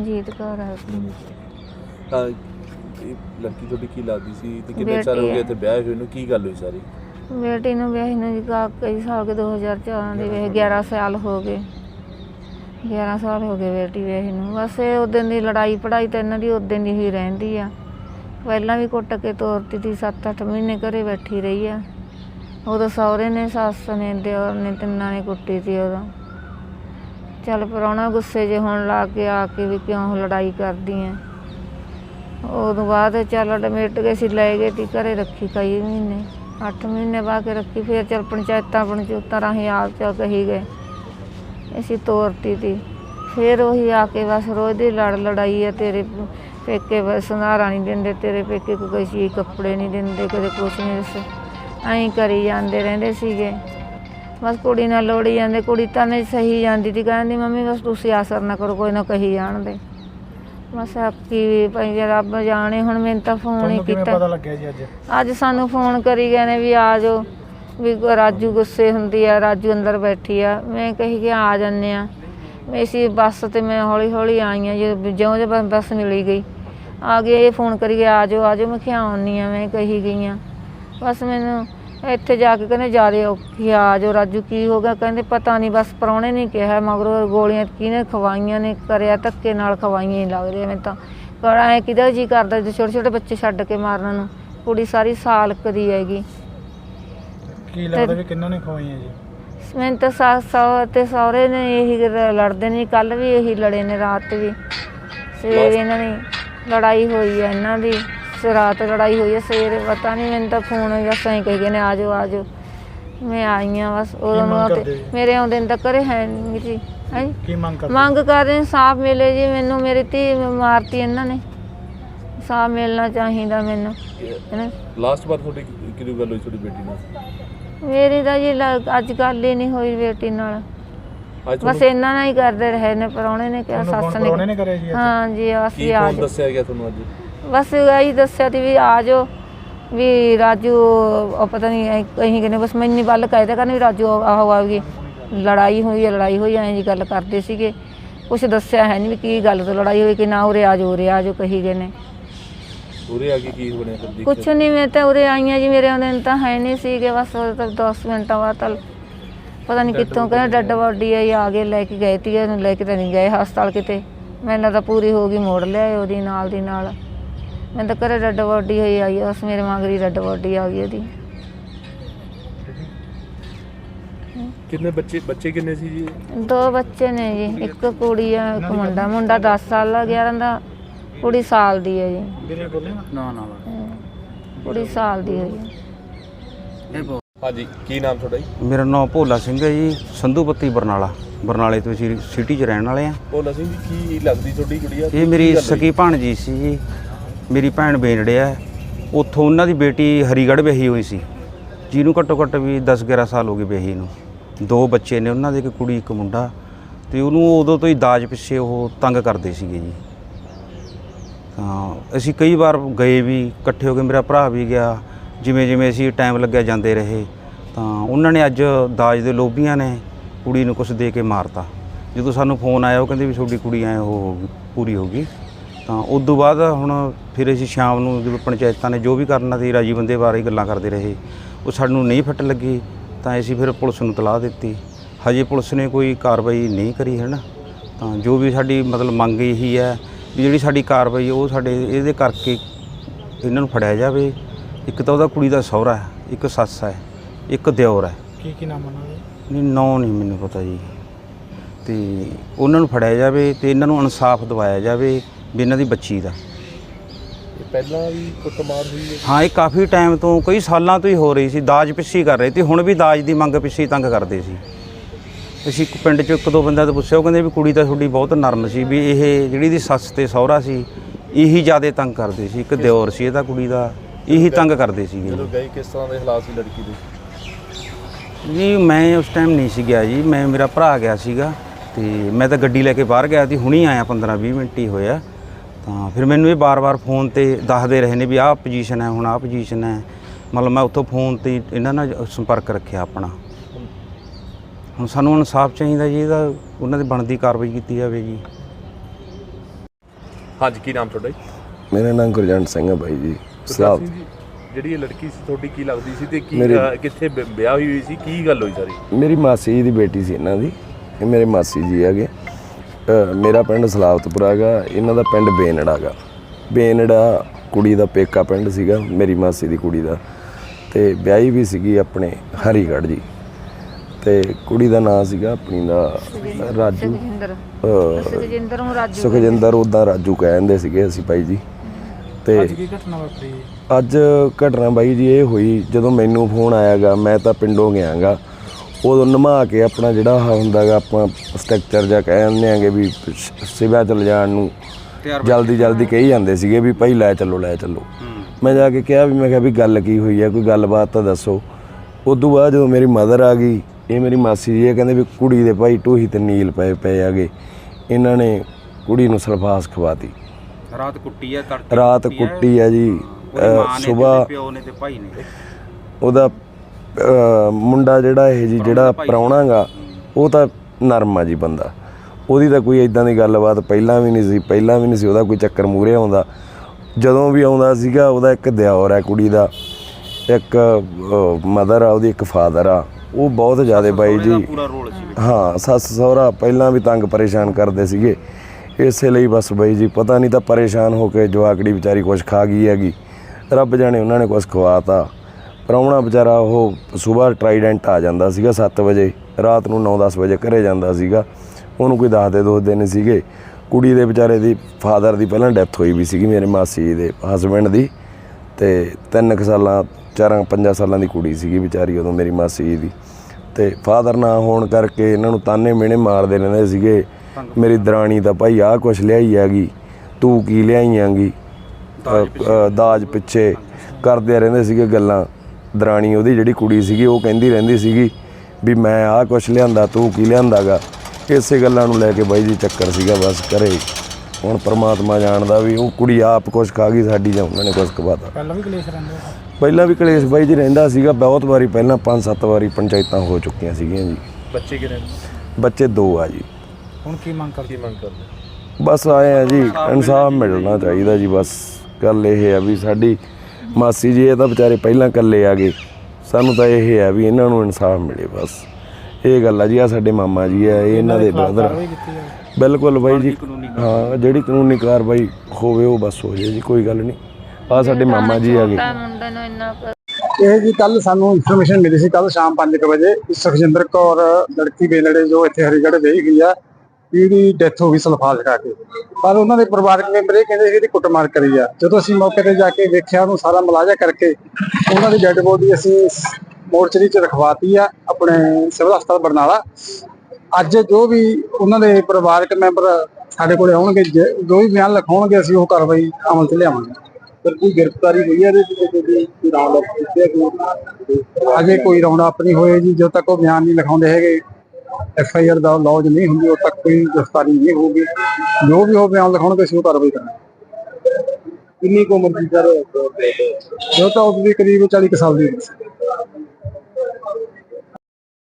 ਮਨਜੀਤ ਕੌਰ ਹੈ ਤਾਂ ਇਹ ਲੜਕੀ ਤੁਹਾਡੀ ਕੀ ਲੱਗਦੀ ਸੀ ਤੇ ਕਿੰਨੇ ਸਾਲ ਹੋ ਬੇਟੀ ਗਏ ਹੈ। ਇੱਥੇ ਵਿਆਹ ਹੋਏ ਨੂੰ? ਕੀ ਗੱਲ ਹੋਈ ਸਾਰੀ? ਬੇਟੀ ਨੂੰ ਵਿਆਹੀ ਨੂੰ ਜੀ ਕਾ ਕਈ ਸਾਲ ਕੇ 2014 ਦੇ ਵੇ 11 ਸਾਲ ਹੋ ਗਏ। 11 ਸਾਲ ਹੋ ਗਏ ਬੇਟੀ ਵਿਆਹੀ ਨੂੰ। ਬਸ ਇਹ ਉਦੋਂ ਦੀ ਲੜਾਈ ਪੜਾਈ ਤਾਂ ਇਹਨਾਂ ਦੀ ਉਦੋਂ ਦੀ ਹੀ ਰਹਿੰਦੀ ਆ। ਪਹਿਲਾਂ ਵੀ ਕੁੱਟ ਕੇ ਤੋਰਤੀ ਤੀ 7-8 ਮਹੀਨੇ ਘਰੇ ਬੈਠੀ ਰਹੀ ਆ। ਉਦੋਂ ਸਹੁਰੇ ਨੇ ਸੱਸ ਨੇ ਦਿਓਰ ਨੇ ਤਿੰਨਾਂ ਨੇ ਕੁੱਟੀ ਤੀ ਉਦੋਂ। ਚੱਲ ਪ੍ਰਾਹੁਣਾ ਗੁੱਸੇ ਜੇ ਹੋਣ ਲੱਗ ਕੇ ਆ ਕੇ ਵੀ ਕਿਉਂ ਲੜਾਈ ਕਰਦੀ ਐ ਉਦੋਂ ਬਾਅਦ ਚੱਲ ਅਡਮਿਟ ਗਏ ਸੀ, ਲੈ ਗਏ ਤੀ, ਘਰੇ ਰੱਖੀ ਕਈ ਮਹੀਨੇ 8 ਮਹੀਨੇ ਬਾਅਦ ਕੇ ਰੱਖੀ, ਫਿਰ ਚੱਲ ਪੰਚਾਇਤਾਂ ਪੰਚੂਤਾਂ ਰਾਹੀਂ ਆਪ ਚ ਕਹੀ ਗਏ। ਅਸੀਂ ਤੋਰਤੀ ਤੀ। ਫਿਰ ਉਹੀ ਆ ਕੇ ਬਸ ਰੋਜ਼ ਦੀ ਲੜ ਲੜਾਈ ਆ, ਤੇਰੇ ਪੇਕੇ ਸੰਧਾਰਾ ਨਹੀਂ ਦਿੰਦੇ, ਤੇਰੇ ਪੇਕੇ ਕੋਈ ਕੱਪੜੇ ਨਹੀਂ ਦਿੰਦੇ, ਕਦੇ ਕੁਛ ਨਹੀਂ ਦੱਸ। ਐਂ ਕਰੀ ਜਾਂਦੇ ਰਹਿੰਦੇ ਸੀਗੇ। ਬਸ ਕੁੜੀ ਨਾਲ ਲੋੜੀ ਜਾਂਦੇ ਕੁੜੀ ਤਾਂ ਨਹੀਂ ਸਹੀ ਜਾਂਦੀ ਤੀ। ਕਹਿੰਦੀ ਮੰਮੀ ਬਸ ਤੁਸੀਂ ਆਸਰ ਨਾ ਕਰੋ ਕੋਈ ਨਾ ਕਹੀ ਜਾਣਦੇ ਬਸ ਕੀ ਭਾਈ ਜੇ ਰੱਬ ਜਾਣੇ ਹੁਣ ਮੈਨੂੰ ਤਾਂ ਫੋਨ ਹੀ ਤੁਹਾਨੂੰ ਕਿਵੇਂ ਕੀਤਾ। ਪਤਾ ਲੱਗਿਆ ਜੀ ਅੱਜ? ਅੱਜ ਸਾਨੂੰ ਫੋਨ ਕਰੀ ਗਏ ਨੇ ਵੀ ਆ ਜਾਓ। ਵੀ ਗ- ਰਾਜੂ ਗੁੱਸੇ ਹੁੰਦੀ ਆ ਰਾਜੂ ਅੰਦਰ ਬੈਠੀ ਆ। ਮੈਂ ਕਹੀ ਕਿ ਆ ਜੰਨੇ ਆ। ਮੈਂ ਇਸੀ ਬੱਸ ਤੇ ਮੈਂ ਹੌਲੀ ਹੌਲੀ ਆਈ ਆ ਜਦੋਂ ਜਿਉਂ ਜਿਉਂ ਬੱਸ- ਬੱਸ ਮਿਲੀ ਗਈ। ਆ ਗਏ ਇਹ ਫੋਨ ਕਰੀ ਗਏ ਆ ਜਾਓ ਆ ਜਾਓ ਮੈਂ ਕਿਹਾ ਆਉਣੀ ਆ ਮੈਂ ਕਹੀ ਗਈ ਆ। ਬਸ ਮੈਨੂੰ ਇੱਥੇ ਜਾ ਕੇ ਕਹਿੰਦੇ ਜਿਆਦੇ ਔਖੀ ਆ ਜਾਓ ਰਾਜੂ ਕੀ ਹੋ ਗਿਆ? ਕਹਿੰਦੇ ਪਤਾ ਨਹੀਂ ਬਸ ਪ੍ਰਾਹੁਣੇ ਨੇ ਕਿਹਾ ਮਗਰੋਂ ਗੋਲੀਆਂ ਕਿਹਨੇ ਖਵਾਈਆਂ ਨੇ? ਕਰਿਆ ਧੱਕੇ ਨਾਲ ਖਵਾਈਆਂ ਹੀ ਲੱਗਦੇ ਮੈਨੂੰ ਤਾਂ। ਪਰ ਐ ਕਿਹਦਾ ਜੀ ਕਰਦਾ ਜੇ ਛੋਟੇ ਛੋਟੇ ਬੱਚੇ ਛੱਡ ਕੇ ਮਾਰਨ ਨੂੰ? ਕੁੜੀ ਸਾਰੀ ਸਾਲ ਕਦੀ ਹੈਗੀ। ਕੀ ਲੱਗਦਾ ਵੀ ਕਿੰਨਾਂ ਨੇ ਖਵਾਈਆਂ ਜੀ? ਮੈਨੂੰ ਤਾਂ ਸੱਸ ਤੇ ਸਹੁਰੇ ਨੇ ਇਹੀ ਲੜਦੇ ਨੇ ਕੱਲ ਵੀ ਇਹੀ ਲੜੇ ਨੇ ਰਾਤ ਵੀ। ਸਵੇਰੇ ਇਹਨਾਂ ਦੀ ਲੜਾਈ ਹੋਈ ਹੈ ਇਹਨਾਂ ਦੀ। ਰਾਤ ਲੜਾਈ ਹੋਈ ਹੈ ਸਵੇਰੇ ਪਤਾ ਨਹੀਂ ਮੈਨੂੰ ਤਾਂ ਫੋਨ ਬਸ ਐਂ ਕਹੀ ਗਏ ਨੇ ਆ ਜਾਓ ਆ ਜਾਓ ਮੈਂ ਆਈ ਹਾਂ ਬਸ ਉਦੋਂ ਨੂੰ ਮੰਗ ਤੇ ਕਰਦੇ? ਜੀ? ਮੇਰੇ ਆਉਂਦੇ ਨੂੰ ਤਾਂ ਘਰੇ ਹੈ ਨਹੀਂ ਜੀ। ਹੈ? ਕੀ ਮੰਗ ਕਰਦੇ? ਮੰਗ ਕਰ ਰਹੇ ਇਨਸਾਫ ਮਿਲੇ ਜੀ ਮੈਨੂੰ ਮੇਰੀ ਧੀ ਮਾਰਤੀ ਇਹਨਾਂ ਨੇ। ਇਨਸਾਫ ਮਿਲਣਾ ਚਾਹੀਦਾ ਮੈਨੂੰ ਹੈ ਲਾਸਟ ਵਾਰ ਤੁਹਾਡੀ ਕਿ- ਕਿਹਦੀ ਗੱਲ ਹੋਈ ਤੁਹਾਡੀ ਬੇਟੀ ਨਾਲ? ਮੇਰੀ ਤਾਂ ਜੀ ਲ- ਅੱਜ ਕੱਲ੍ਹ ਹੀ ਨਹੀਂ ਹੋਈ ਬੇਟੀ ਨਾਲ। ਅੱਜ ਬਸ ਤੁਹਾਨੂੰ ਇਹਨਾਂ ਨਾਲ ਹੀ ਕਰਦੇ ਰਹੇ ਨੇ ਪਰੌਣੇ ਨੇ ਕਿਹਾ ਤੁਹਾਨੂੰ ਸੱਸ ਫੋਨ ਨੇ ਨੇ ਕਰਿਆ ਜੀ ਅੱਜ? ਹਾਂ ਜੀ ਕੀ ਅਸੀਂ ਆ ਫੋਨ ਦੱਸਿਆ ਗਿਆ ਤੁਹਾਨੂੰ ਅੱਜ? ਬਸ ਇਹੀ ਦੱਸਿਆ ਤੀ ਵੀ ਆ ਜਾਓ। ਵੀ ਰਾਜੂ ਉਹ ਪਤਾ ਨਹੀਂ ਕਹੀਂ ਕਿਨੇ ਬਸ ਮੈਨੂੰ ਵੱਲ ਕਹਿਦਾ ਕਰਨ ਵੀ ਰਾਜੂ ਆਹੋ ਆਉਗੀ ਲੜਾਈ ਹੋਈ ਹੈ ਲੜਾਈ ਹੋਈ ਐਂ ਜੀ ਗੱਲ ਕਰਦੇ ਸੀਗੇ। ਕੁਛ ਦੱਸਿਆ ਹੈ ਨਹੀਂ ਵੀ ਕੀ ਗੱਲ ਤੋਂ ਲੜਾਈ ਹੋਈ ਕਿ ਨਾ ਉਰੇ ਆ ਜਾਓ ਉਰੇ ਆ ਜਾਓ ਕਹੀ ਗਏ ਨੇ। ਉਰੇ ਆ ਕੇ ਕੀ ਬਣਿਆ ਫਿਰ? ਕੁਛ ਨਹੀਂ ਮੈਂ ਤਾਂ ਉਰੇ ਆਈਆਂ ਜੀ ਮੇਰੇ ਆਉਂਦੇ ਨੂੰ ਤਾਂ ਹੈ ਨਹੀਂ ਸੀਗੇ ਬਸ ਉਹ ਤਾਂ 10 ਮਿੰਟਾਂ ਬਾਅਦ ਤਾਂ ਪਤਾ ਨਹੀਂ ਕਿੱਥੋਂ ਕਹਿੰਦਾ ਡੱਡ ਬਾਡੀ ਆਈ ਆ ਕੇ ਲੈ ਕੇ ਗਏ ਤੀ ਉਹਨੂੰ ਲੈ ਕੇ ਤਾਂ ਨਹੀਂ ਗਏ ਹਸਪਤਾਲ ਕਿਤੇ। ਮੈਨੂੰ ਤਾਂ ਪੂਰੀ ਹੋ ਗਈ ਮੋੜ ਲਿਆ ਉਹਦੀ ਨਾਲ ਦੀ ਨਾਲ। ਮੈਂ ਤਾਂ ਘਰੇ ਡੱਡ ਬਾਡੀ ਹੋਈ ਆਈ ਬਸ ਮੇਰੇ ਮਗਰੀ ਡੱਡ ਬਾਡੀ ਆ ਗਈ ਉਹਦੀ। ਕਿੰਨੇ ਬੱਚੇ ਬੱਚੇ ਕਿੰਨੇ ਸੀ ਜੀ? ਦੋ ਬੱਚੇ ਨੇ ਜੀ ਇੱਕ ਕੁੜੀ ਆ ਇੱਕ ਮੁੰਡਾ। ਮੁੰਡਾ 10 ਸਾਲ ਦਾ 11 ਦਾ ਕੁੜੀ ਸਾਲ ਦੀ ਹੈ ਜੀ। ਵੀਰੇ ਬੋਲੇ? ਨਾ ਨਾ ਹਾਂ। ਕੁੜੀ ਸਾਲ ਦੀ ਹੋਈ ਹੈ ਹਾਂਜੀ ਕੀ ਨਾਮ ਤੁਹਾਡਾ ਜੀ? ਮੇਰਾ ਨਾਮ ਭੋਲਾ ਸਿੰਘ ਹੈ ਜੀ ਸੰਧੂਪੱਤੀ ਬਰਨਾਲਾ। ਬਰਨਾਲੇ ਤੋਂ ਅਸੀਂ ਸਿਟੀ 'ਚ ਰਹਿਣ ਵਾਲੇ ਆ ਭੋਲਾ ਸਿੰਘ ਜੀ ਕੀ ਲੱਗਦੀ ਤੁਹਾਡੀ ਗੁੜੀਆ? ਇਹ ਮੇਰੀ ਸਕੀ ਭਾਣਜੀ ਸੀ ਜੀ। ਮੇਰੀ ਭੈਣ ਬੇਨੜੇ ਬੇਨੜਿਆ ਉੱਥੋਂ ਉਹਨਾਂ ਦੀ ਬੇਟੀ ਹਰੀਗੜ੍ਹ ਵਿਆਹੀ ਹੋਈ ਸੀ। ਜਿਹਨੂੰ ਘੱਟੋ ਘੱਟ ਵੀ 10 11 ਸਾਲ ਹੋ ਗਏ ਵਿਆਹੀ ਨੂੰ। ਦੋ ਬੱਚੇ ਨੇ ਉਹਨਾਂ ਦੇ, ਇੱਕ ਕੁੜੀ, ਇੱਕ ਮੁੰਡਾ। ਤੇ ਉਹਨੂੰ ਉਦੋਂ ਤੋਂ ਹੀ ਦਾਜ ਪਿੱਛੇ ਉਹ ਤੰਗ ਕਰਦੇ ਸੀਗੇ ਜੀ। ਤਾਂ ਅਸੀਂ ਕਈ ਵਾਰ ਗਏ ਵੀ, ਇਕੱਠੇ ਹੋ ਕੇ ਮੇਰਾ ਭਰਾ ਵੀ ਗਿਆ। ਜਿਵੇਂ ਜਿਵੇਂ ਅਸੀਂ ਟਾਈਮ ਲੱਗਿਆ ਜਾਂਦੇ ਰਹੇ, ਤਾਂ ਉਹਨਾਂ ਨੇ ਅੱਜ ਦਾਜ ਦੇ ਲੋਭੀਆਂ ਨੇ, ਕੁੜੀ ਨੂੰ ਕੁਝ ਦੇ ਕੇ ਮਾਰਤਾ। ਜਦੋਂ ਸਾਨੂੰ ਫੋਨ ਆਇਆ, ਉਹ ਕਹਿੰਦੇ ਵੀ ਤੁਹਾਡੀ ਕੁੜੀ ਐ ਉਹ ਹੋ ਗਈ ਪੂਰੀ ਹੋ ਗਈ। ਤਾਂ ਉਸ ਤੋਂ ਬਾਅਦ ਹੁਣ ਫਿਰ ਅਸੀਂ ਸ਼ਾਮ ਨੂੰ ਜਦੋਂ ਪੰਚਾਇਤਾਂ ਨੇ ਜੋ ਵੀ ਕਰਨਾ ਸੀ ਰਾਜੀ ਬੰਦੇ ਬਾਰੇ ਗੱਲਾਂ ਕਰਦੇ ਰਹੇ। ਉਹ ਸਾਨੂੰ ਨਹੀਂ ਫਿੱਟ ਲੱਗੀ ਤਾਂ ਅਸੀਂ ਫਿਰ ਪੁਲਿਸ ਨੂੰ ਤਲਾਹ ਦਿੱਤੀ। ਹਜੇ ਪੁਲਿਸ ਨੇ ਕੋਈ ਕਾਰਵਾਈ ਨਹੀਂ ਕਰੀ ਹੈ ਨਾ ਤਾਂ ਜੋ ਵੀ ਸਾਡੀ ਮਤਲਬ ਮੰਗ ਇਹੀ ਹੈ ਵੀ ਜਿਹੜੀ ਸਾਡੀ ਕਾਰਵਾਈ ਉਹ ਸਾਡੇ ਇਹਦੇ ਕਰਕੇ ਇਹਨਾਂ ਨੂੰ ਫੜਿਆ ਜਾਵੇ। ਇੱਕ ਤਾਂ ਉਹਦਾ ਕੁੜੀ ਦਾ ਸਹੁਰਾ ਹੈ ਇੱਕ ਸੱਸ ਹੈ ਇੱਕ ਦਿਓਰ ਹੈ। ਕੀ ਕੀ ਨਾਮ ਉਹਨਾਂ ਦੇ? ਨਹੀਂ ਨਾਂ ਨਹੀਂ ਮੈਨੂੰ ਪਤਾ ਜੀ। ਤੇ ਉਹਨਾਂ ਨੂੰ ਫੜਿਆ ਜਾਵੇ ਤੇ ਇਹਨਾਂ ਨੂੰ ਇਨਸਾਫ ਦਿਵਾਇਆ ਜਾਵੇ। ਵੀ ਇਹਨਾਂ ਦੀ ਬੱਚੀ ਦਾ। ਇਹ ਪਹਿਲਾਂ ਵੀ ਕੁੱਟਮਾਰ ਹੋਈ ਹੈ? ਹਾਂ ਇਹ ਕਾਫੀ ਟਾਈਮ ਤੋਂ ਕਈ ਸਾਲਾਂ ਤੋਂ ਹੀ ਹੋ ਰਹੀ ਸੀ ਦਾਜ ਪਿੱਛੇ ਕਰ ਰਹੇ ਤੇ ਹੁਣ ਵੀ ਦਾਜ ਦੀ ਮੰਗ ਪਿੱਛੇ ਤੰਗ ਕਰਦੇ ਸੀ। ਅਸੀਂ ਇੱਕ ਪਿੰਡ 'ਚ ਇੱਕ ਦੋ ਬੰਦਿਆਂ ਤੋਂ ਪੁੱਛਿਆ ਉਹ ਕਹਿੰਦੇ ਵੀ ਕੁੜੀ ਤਾਂ ਤੁਹਾਡੀ ਬਹੁਤ ਨਰਮ ਸੀ ਵੀ ਇਹ ਜਿਹੜੀ ਦੀ ਸੱਸ ਤੇ ਸਹੁਰਾ ਸੀ ਇਹੀ ਜ਼ਿਆਦਾ ਤੰਗ ਕਰਦੇ ਸੀ ਇੱਕ ਦਿਓਰ ਸੀ ਇਹਦਾ ਕੁੜੀ ਦਾ ਇਹੀ ਤੰਗ ਕਰਦੇ ਸੀਗੇ। ਜਦੋਂ ਗਏ ਕਿਸ ਤਰ੍ਹਾਂ ਦੇ ਹਾਲਾਤ ਸੀ ਲੜਕੀ ਦੇ? ਜੀ ਮੈਂ ਉਸ ਟਾਈਮ ਨਹੀਂ ਸੀ ਗਿਆ ਜੀ ਮੈਂ ਮੇਰਾ ਭਰਾ ਗਿਆ ਸੀਗਾ ਤੇ ਮੈਂ ਤਾਂ ਗੱਡੀ ਲੈ ਕੇ ਬਾਹਰ ਗਿਆ ਸੀ ਹੁਣੀ ਆਇਆ 15 20 ਮਿੰਟ ਹੀ ਹੋਇਆ। ਤਾਂ ਫਿਰ ਮੈਨੂੰ ਇਹ ਬਾਰ-ਬਾਰ ਫੋਨ ਤੇ ਦੱਸਦੇ ਰਹੇ ਨੇ ਵੀ ਆਹ ਪੋਜੀਸ਼ਨ ਹੈ ਹੁਣ ਆਹ ਪੋਜੀਸ਼ਨ ਹੈ। ਮਤਲਬ ਮੈਂ ਉੱਥੋਂ ਫੋਨ ਤੇ ਇਹਨਾਂ ਨਾਲ ਸੰਪਰਕ ਰੱਖਿਆ ਆਪਣਾ। ਹੁਣ ਸਾਨੂੰ ਇਨਸਾਫ ਚਾਹੀਦਾ ਜੀ ਇਹਦਾ ਉਹਨਾਂ ਦੀ ਬਣਦੀ ਕਾਰਵਾਈ ਕੀਤੀ ਜਾਵੇ ਜੀ ਹਾਂਜੀ ਕੀ ਨਾਮ ਤੁਹਾਡਾ ਜੀ? ਮੇਰਾ ਨਾਮ ਗੁਰਜੰਟ ਸਿੰਘ ਹੈ ਬਾਈ ਜੀ ਸਲਾਮ ਜੀ, ਜਿਹੜੀ ਇਹ ਲੜਕੀ ਸੀ ਤੁਹਾਡੀ ਕੀ ਲੱਗਦੀ ਸੀ ਤੇ ਕੀ ਮੇਰੀ- ਅਹ, ਕਿੱਥੇ ਵਿ- ਵਿਆਹ ਹੋਈ ਹੋਈ ਸੀ ਕੀ ਗੱਲ ਹੋਈ ਸਾਰੀ? ਮੇਰੀ ਮਾਸੀ ਜੀ ਦੀ ਬੇਟੀ ਸੀ ਇਹਨਾਂ ਦੀ ਇਹ ਮੇਰੇ ਮਾਸੀ ਜੀ ਹੈਗੇ। ਮੇਰਾ ਪਿੰਡ ਸਲਾਵਤਪੁਰਾ ਗਾ ਇਹਨਾਂ ਦਾ ਪਿੰਡ ਬੇਨੜਾ ਗਾ ਬੇਨੜਾ ਕੁੜੀ ਦਾ ਪੇਕਾ ਪਿੰਡ ਸੀਗਾ ਮੇਰੀ ਮਾਸੀ ਦੀ ਕੁੜੀ ਦਾ। ਤੇ ਵਿਆਹੀ ਵੀ ਸੀਗੀ ਆਪਣੇ ਹਰੀਗੜ੍ਹ ਜੀ। ਤੇ ਕੁੜੀ ਦਾ ਨਾਂ ਸੀਗਾ ਆਪਣੀ ਦਾ ਰਾਜੂ। ਸੁਖਜਿੰਦਰ। ਨੂੰ ਰਾਜੂ ਸੁਖਜਿੰਦਰ ਉਦਾਂ ਰਾਜੂ ਕਹਿੰਦੇ ਸੀਗੇ ਅਸੀਂ ਬਾਈ ਜੀ। ਤੇ ਅੱਜ ਕੀ ਘਟਨਾ ਵਾਪਰੀ? ਅੱਜ ਘਟਨਾ ਬਾਈ ਜੀ ਇਹ ਹੋਈ ਜਦੋਂ ਮੈਨੂੰ ਫੋਨ ਆਇਆਗਾ ਮੈਂ ਤਾਂ ਪਿੰਡੋਂ ਗਿਆਗਾ। ਉਦੋਂ ਨਮਾ ਕੇ ਆਪਣਾ ਜਿਹੜਾ ਆਹ ਹੁੰਦਾਗਾ ਆਪਾਂ ਸਟਰਕਚਰ ਜਾਂ ਕਹਿੰਦੇ ਆਂਗੇ ਵੀ ਸਿਵਾ ਚਲ ਜਾਣ ਨੂੰ ਜਲਦੀ ਜਲਦੀ ਕਹੀ ਜਾਂਦੇ ਸੀਗੇ ਵੀ ਭਾਈ ਲੈ ਚੱਲੋ ਲੈ ਚੱਲੋ। ਮੈਂ ਜਾ ਕੇ ਕਿਹਾ ਵੀ ਮੈਂ ਕਿਹਾ ਵੀ ਗੱਲ ਕੀ ਹੋਈ ਹੈ ਕੋਈ ਗੱਲਬਾਤ ਤਾਂ ਦੱਸੋ। ਉਦੋਂ ਬਾਅਦ ਜਦੋਂ ਮੇਰੀ ਮਦਰ ਆ ਗਈ ਇਹ ਮੇਰੀ ਮਾਸੀ ਜੀ ਇਹ ਕਹਿੰਦੇ ਵੀ ਕੁੜੀ ਦੇ ਭਾਈ ਟੂਹੀ ਤੇ ਨੀਲ ਪਏ ਪਏ ਆਗੇ ਇਹਨਾਂ ਨੇ ਕੁੜੀ ਨੂੰ ਸਲਫਾਸ ਖਵਾਤੀ। ਰਾਤ ਕੁੱਟੀ ਹੈ ਤੜਕੇ ਰਾਤ ਕੁੱਟੀ ਆ। ਜੀ। ਸਵੇਰ ਪਿਓ ਨੇ ਤੇ ਭਾਈ ਨੇ। ਉਹਦਾ ਮੁੰਡਾ ਜਿਹੜਾ ਇਹ ਜੀ ਜਿਹੜਾ ਪ੍ਰਾਹੁਣਾਗਾ ਉਹ ਤਾਂ ਨਰਮ ਆ ਜੀ ਬੰਦਾ। ਉਹਦੀ ਤਾਂ ਕੋਈ ਇਦਾਂ ਦੀ ਗੱਲਬਾਤ ਪਹਿਲਾਂ ਵੀ ਨਹੀਂ ਸੀ ਪਹਿਲਾਂ ਵੀ ਨਹੀਂ ਸੀ ਉਹਦਾ ਕੋਈ ਚੱਕਰ ਮੂਰੇ ਆਉਂਦਾ। ਜਦੋਂ ਵੀ ਆਉਂਦਾ ਸੀਗਾ ਉਹਦਾ ਇੱਕ ਦਿਓਰ ਹੈ ਕੁੜੀ ਦਾ ਇੱਕ ਮਦਰ ਆ ਉਹਦੀ ਇੱਕ ਫਾਦਰ ਆ। ਉਹ ਬਹੁਤ ਜ਼ਿਆਦਾ ਬਾਈ ਜੀ ਹਾਂ ਸੱਸ ਸਹੁਰਾ ਪਹਿਲਾਂ ਵੀ ਤੰਗ ਪਰੇਸ਼ਾਨ ਕਰਦੇ ਸੀਗੇ। ਇਸੇ ਲਈ ਬਸ ਬਾਈ ਜੀ ਪਤਾ ਨਹੀਂ ਤਾਂ ਪਰੇਸ਼ਾਨ ਹੋ ਕੇ ਜਵਾਕੜੀ ਵਿਚਾਰੀ ਕੁਝ ਖਾ ਗਈ ਹੈਗੀ। ਰੱਬ ਜਾਣੇ ਉਹਨਾਂ ਨੇ ਕੁਝ ਖਵਾਤਾ। ਪ੍ਰਾਹੁਣਾ ਵਿਚਾਰਾ ਉਹ ਸਵੇਰ ਟਰਾਈਡੈਂਟ ਆ ਜਾਂਦਾ ਸੀਗਾ 7 ਵਜੇ ਰਾਤ ਨੂੰ 9-10 ਵਜੇ ਘਰੇ ਜਾਂਦਾ ਸੀਗਾ। ਉਹਨੂੰ ਕੋਈ ਦੱਸਦੇ ਦੋਸਦੇ ਨਹੀਂ ਸੀਗੇ। ਕੁੜੀ ਦੇ ਵਿਚਾਰੇ ਦੀ ਫਾਦਰ ਦੀ ਪਹਿਲਾਂ ਡੈਥ ਹੋਈ ਵੀ ਸੀਗੀ ਮੇਰੇ ਮਾਸੀ ਦੇ ਹਸਬੰਡ ਦੀ ਤੇ ਤਿੰਨ ਕੁ ਸਾਲਾਂ ਚਾਰਾਂ ਪੰਜਾਂ ਸਾਲਾਂ ਦੀ ਕੁੜੀ ਸੀਗੀ ਵਿਚਾਰੀ ਉਦੋਂ ਮੇਰੀ ਮਾਸੀ ਦੀ। ਤੇ ਫਾਦਰ ਨਾ ਹੋਣ ਕਰਕੇ ਇਹਨਾਂ ਨੂੰ ਤਾਨੇ ਮਿਹਣੇ ਮਾਰਦੇ ਰਹਿੰਦੇ ਸੀਗੇ। ਮੇਰੀ ਦਰਾਣੀ ਤਾਂ ਭਾਈ ਆਹ ਕੁਛ ਲਿਆਈ ਹੈਗੀ ਤੂੰ ਕੀ ਲਿਆਈ ਆਂਗੀ ਦਾਜ ਪਿੱਛੇ। ਕਰਦੇ ਰਹਿੰਦੇ ਸੀਗੇ ਗੱਲਾਂ। ਦਰਾਣੀ ਉਹਦੀ ਜਿਹੜੀ ਕੁੜੀ ਸੀਗੀ ਉਹ ਕਹਿੰਦੀ ਰਹਿੰਦੀ ਸੀਗੀ ਵੀ ਮੈਂ ਆਹ ਕੁਛ ਲਿਆਂਦਾ ਤੂੰ ਕੀ ਲਿਆਂਦਾਗਾ? ਇਸੇ ਗੱਲਾਂ ਨੂੰ ਲੈ ਕੇ ਬਾਈ ਜੀ ਚੱਕਰ ਸੀਗਾ ਬਸ ਕਰੇ ਹੁਣ ਪ੍ਰਮਾਤਮਾ ਜਾਣਦਾ ਵੀ ਉਹ ਕੁੜੀ ਆਪ ਕੁਛ ਖਾ ਗਈ ਸਾਡੀ ਜਾਂ ਉਹਨਾਂ ਨੇ ਕੁਛ ਖਵਾਤਾ ਪਹਿਲਾਂ ਵੀ ਕਲੇਸ਼ ਰਹਿੰਦੇ ਸੀ। ਪਹਿਲਾਂ ਵੀ ਕਲੇਸ਼ ਬਾਈ ਜੀ ਰਹਿੰਦਾ ਸੀਗਾ ਬਹੁਤ ਵਾਰੀ ਪਹਿਲਾਂ ਪੰਜ ਸੱਤ ਵਾਰੀ ਪੰਚਾਇਤਾਂ ਹੋ ਚੁੱਕੀਆਂ ਸੀਗੀਆਂ ਜੀ। ਬੱਚੇ ਕਿਨੇ ਬੱਚੇ ਦੋ ਆ ਜੀ। ਹੁਣ ਕੀ ਮੰਗ ਕੀ ਕਰਦੇ ਮੰਗ ਕਰਦੇ? ਬਸ ਆਏ ਆ ਜੀ ਇਨਸਾਫ ਮਿਲਣਾ ਚਾਹੀਦਾ ਜੀ ਬਸ। ਗੱਲ ਇਹ ਆ ਵੀ ਸਾਡੀ ਮਾਸੀ ਜੀ ਇਹ ਤਾਂ ਵਿਚਾਰੇ ਪਹਿਲਾਂ ਇਕੱਲੇ ਆ ਗਏ। ਸਾਨੂੰ ਤਾਂ ਇਹ ਆ ਵੀ ਇਹਨਾਂ ਨੂੰ ਇਨਸਾਫ ਮਿਲੇ ਬਸ। ਇਹ ਗੱਲ ਆ ਜੀ ਆ ਸਾਡੇ ਮਾਮਾ ਜੀ ਆ ਇਹ ਇਹਨਾਂ ਦੇ ਬ੍ਰਦਰ ਬਿਲਕੁਲ ਬਾਈ ਜੀ। ਹਾਂ ਜਿਹੜੀ ਕਾਨੂੰਨੀ ਕਾਰਵਾਈ ਹੋਵੇ ਉਹ ਬਸ ਹੋ ਜੇ ਜੀ ਕੋਈ ਗੱਲ ਨਹੀਂ। ਆ ਸਾਡੇ ਮਾਮਾ ਜੀ ਆ ਗਏ। ਛੋਟਾ ਮੁੰਡੇ ਨੂੰ ਇੰਨਾ ਕੁ ਇਹ ਜੀ ਕੱਲ ਸਾਨੂੰ ਇਨਫੋਰਮੇਸ਼ਨ ਮਿਲੀ ਸੀ ਕੱਲ ਸ਼ਾਮ 5 ਵਜੇ ਸੁਖਜਿੰਦਰ ਕੌਰ ਲੜਕੀ ਬੇਲੜੇ ਜੋ ਇੱਥੇ ਹਰੀਗੜ੍ਹ ਵਿਆਹੀ ਗਈ ਆ ਇਹਦੀ ਡੈਥ ਹੋ ਗਈ ਸਲਫਾਸ ਖਾ ਕੇ। ਪਰ ਉਹਨਾਂ ਦੇ ਪਰਿਵਾਰਕ ਮੈਂਬਰ ਇਹ ਕਹਿੰਦੇ ਸੀ ਇਹਦੀ ਕੁੱਟਮਾਰ ਕਰੀ ਆ। ਜਦੋਂ ਅਸੀਂ ਮੌਕੇ ਤੇ ਜਾ ਕੇ ਵੇਖਿਆ ਉਹਨੂੰ ਸਾਰਾ ਮੁਲਾਜ਼ਾ ਕਰਕੇ ਉਹਨਾਂ ਦੀ ਡੈੱਡ ਬੋਡੀ ਅਸੀਂ ਮੋਰਚਰੀ 'ਚ ਰਖਵਾਤੀ ਆ ਆਪਣੇ ਸਿਵਲ ਹਸਪਤਾਲ ਬਰਨਾਲਾ। ਅੱਜ ਜੋ ਵੀ ਉਹਨਾਂ ਦੇ ਪਰਿਵਾਰਕ ਮੈਂਬਰ ਸਾਡੇ ਕੋਲੇ ਆਉਣਗੇ ਜ- ਵੀ ਬਿਆਨ ਲਿਖਾਉਣਗੇ ਅਸੀਂ ਉਹ ਕਾਰਵਾਈ ਅਮਲ 'ਚ ਲਿਆਵਾਂਗੇ। ਪਰ ਕੋਈ ਗ੍ਰਿਫਤਾਰੀ ਹੋਈ ਹੈ ਇਹਦੇ ਕੋਈ ਰਾਉਂਡ ਅਪ ਕੀਤੇ ਅਜੇ ਕੋਈ ਰਾਉਂਡ ਅਪ ਨਹੀਂ ਹੋਏ ਜੀ ਜਦੋਂ ਤੱਕ ਉਹ ਬਿਆਨ ਨਹੀਂ ਲਿਖਾਉਂਦੇ ਹੈਗੇ। ਐਫ ਆਈ ਆਰ ਦਾ ਲੌਜ ਨਹੀਂ ਹੁੰਦੀ ਉਦੋਂ ਤੱਕ ਕੋਈ ਗ੍ਰਿਫਤਾਰੀ ਨਹੀਂ ਹੋਊਗੀ। ਜੋ ਵੀ ਉਹ ਬਿਆਨ ਲਿਖਾਉਣਗੇ ਅਸੀਂ ਉਹ ਕਾਰਵਾਈ ਕਰਾਂਗੇ। ਕਿੰਨੀ ਕੁ ਉਮਰ ਦੀ ਸਰ? ਜੋ ਤਾਂ ਉਸ ਦੀ ਕਰੀਬ 40 ਕੁ ਸਾਲ ਦੀ